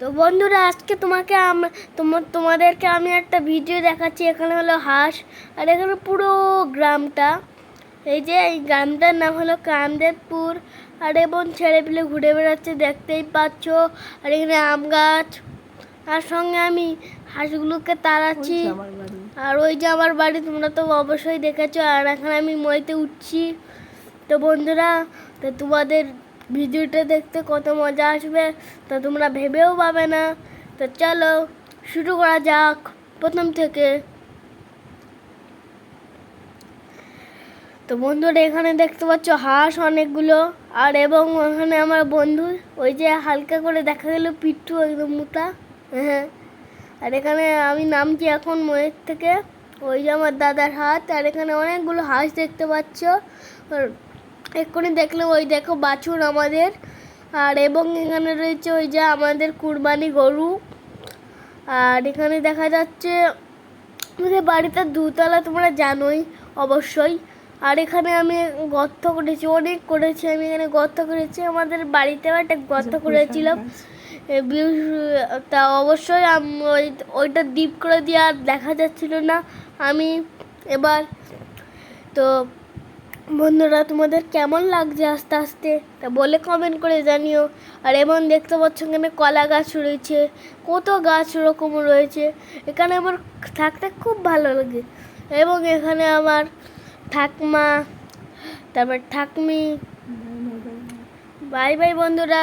তো বন্ধুরা আজকে তোমাকে তোমাদেরকে আমি একটা ভিডিও দেখাচ্ছি। এখানে হলো হাঁস আর এখানে পুরো গ্রামটা। এই যে এই গ্রামটার নাম হলো কামদেবপুর আর এবং ছেলেপিলে ঘুরে বেড়াচ্ছে দেখতেই পাচ্ছ। আর এখানে আম গাছ। আর সঙ্গে আমি হাঁসগুলোকে তাড়াচ্ছি। আর ওই যে আমার বাড়ি তোমরা তো অবশ্যই দেখেছ। আর এখন আমি মইতে উঠছি। তো বন্ধুরা তো তোমাদের ভিডিওটা দেখতে কত মজা আসবে তা তোমরা ভেবেও পাবে না। তো চলো শুরু করা যাক প্রথম থেকে। তো বন্ধুরা, এখানে দেখতে পাচ্ছ হাঁস অনেকগুলো, আর এবং ওখানে আমার বন্ধু, ওই যে হালকা করে দেখা গেল পিঠু একদম মোটা হ্যাঁ। আর এখানে আমি নামছি এখন ময়ের থেকে, ওই যে আমার দাদার হাত, আর এখানে অনেকগুলো হাঁস দেখতে পাচ্ছ। এক্ষুনি দেখলে ওই দেখো বাছুর আমাদের। আর এবং এখানে রয়েছে ওই যে আমাদের কুরবানি গরু। আর এখানে দেখা যাচ্ছে আমাদের বাড়িতে দুতলা তোমরা জানোই অবশ্যই। আর এখানে আমি গর্ত করেছি অনেক করেছি আমি এখানে গর্ত করেছি। আমাদের বাড়িতেও একটা গর্ত করেছিলাম তা অবশ্যই ওই ওইটা ডিপ করে দিয়ে আর দেখা যাচ্ছিল না। আমি এবার তো বন্ধুরা, তোমাদের কেমন লাগছে আস্তে আস্তে? তা বলে কমেন্ট করে জানিও। আর এমন দেখতে পাচ্ছ এখানে কলা গাছ রয়েছে, কত গাছ ওরকম রয়েছে। এখানে আমার থাকতে খুব ভালো লাগে। এবং এখানে আমার ঠাকমা, তারপর ঠাকমি। বাই বাই বন্ধুরা